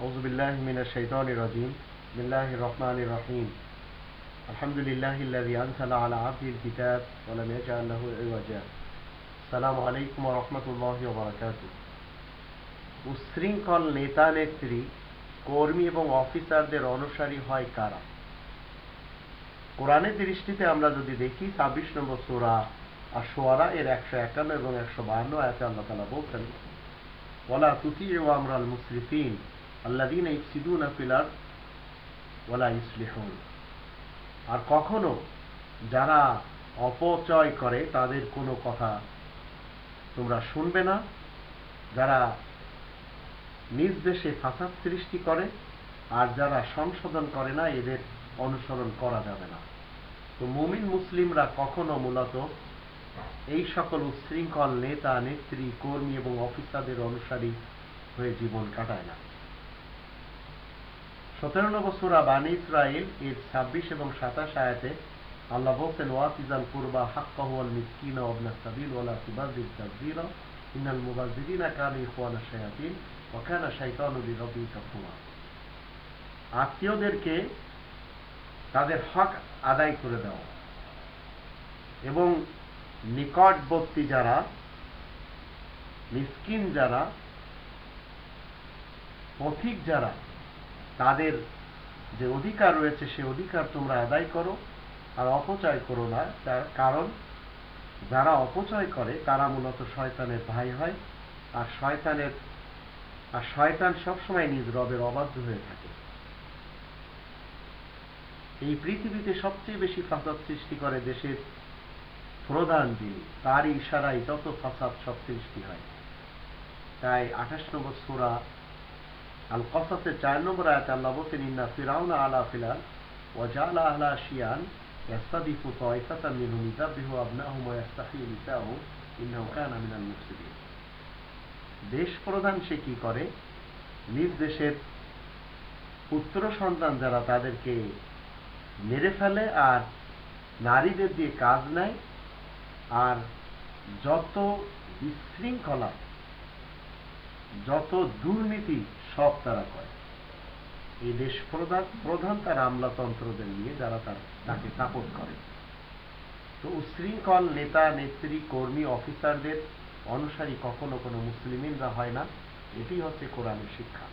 أعوذ بالله من الشيطان الرجيم بسم الله الرحمن الرحيم الحمد لله الذي أنزل على عبده الكتاب ولم يجعل له عوجا السلام عليكم ورحمة الله وبركاته উশৃঙ্খল নেতা নেত্রী কর্মী এবং অফিসারদের অনুসারী হয় কারা কোরআনের দৃষ্টিতে আমরা যদি দেখি ছাব্বিশ নম্বর সোরা আর সোয়ারা এর একশো একান্ন এবং একশো বাহান্ন আয়াতে আল্লাহ তালা বলছেন ওলা তুতি ও আমরাল মুসরিফিন আল্লাদিন ইফসিদুন ফিলার ওলা ইসলিহন। আর কখনো যারা অপচয় করে তাদের কোনো কথা তোমরা শুনবে না। যারা নিজ দেশে ফাসাদ সৃষ্টি করে আর যারা সংশোধন করে না, এদের অনুসরণ করা যাবে না। তো মুমিন মুসলিমরা কখনো মূলত এই সকল উচ্ছৃঙ্খল নেতা, নেত্রী, কর্মী এবং অফিসারদের অনুসারী হয়ে জীবন কাটায় না। সতেরো নম্বর সুরা ইসরায়েল এর ছাব্বিশ এবং সাতাশ আয়াতে আল্লাহ বলছেন কুরবা মিসকিনা ওয়াবনা সাবিল ওয়ালা শায়াতিন আত্মীয়দেরকে তাদের হক আদায় করে দেওয়া এবং নিকটবর্তী যারা, মিসকিন যারা, পথিক যারা তাদের যে অধিকার রয়েছে, সে অধিকার তোমরা আদায় করো আর অপচয় করো না। তার কারণ, যারা অপচয় করে, তারা মূলত শয়তানের ভাই হয় আর শয়তানের, আর শয়তান সবসময় নিজ রবের অবাধ্য হয়ে থাকে। এই পৃথিবীতে সবচেয়ে বেশি ফাসাদ সৃষ্টি করে দেশের প্রধান যিনি তারই ইশারায় যত ফাসাদ সব সৃষ্টি হয়। তাই আঠাশ নম্বর সোরা আল চার নম্বর আয়াতে আল্লাহ বলছেন আলা ফিলাল আহলা শিয়ান ইয়াস্তাদিফু ইযাবিহু ওয়া ইন্নাহু কানা মিনাল মুফসিদিন. দেশ প্রধান সে কি করে? নিজ দেশের পুত্র সন্তান যারা তাদেরকে মেরে ফেলে আর নারীদের দিয়ে কাজ নেয়, আর যত বিশৃঙ্খলা যত দুর্নীতি সব তারা করে। এই দেশ প্রধান প্রধান তার আমলাতন্ত্রদের নিয়ে যারা তার, তাকে সাপোর্ট করে। তো উশৃঙ্খল নেতা, নেত্রী, কর্মী, অফিসারদের অনুসারী কখনো কোনো মুসলিমিনরা হয় না। এটি হচ্ছে কোরআনের শিক্ষা।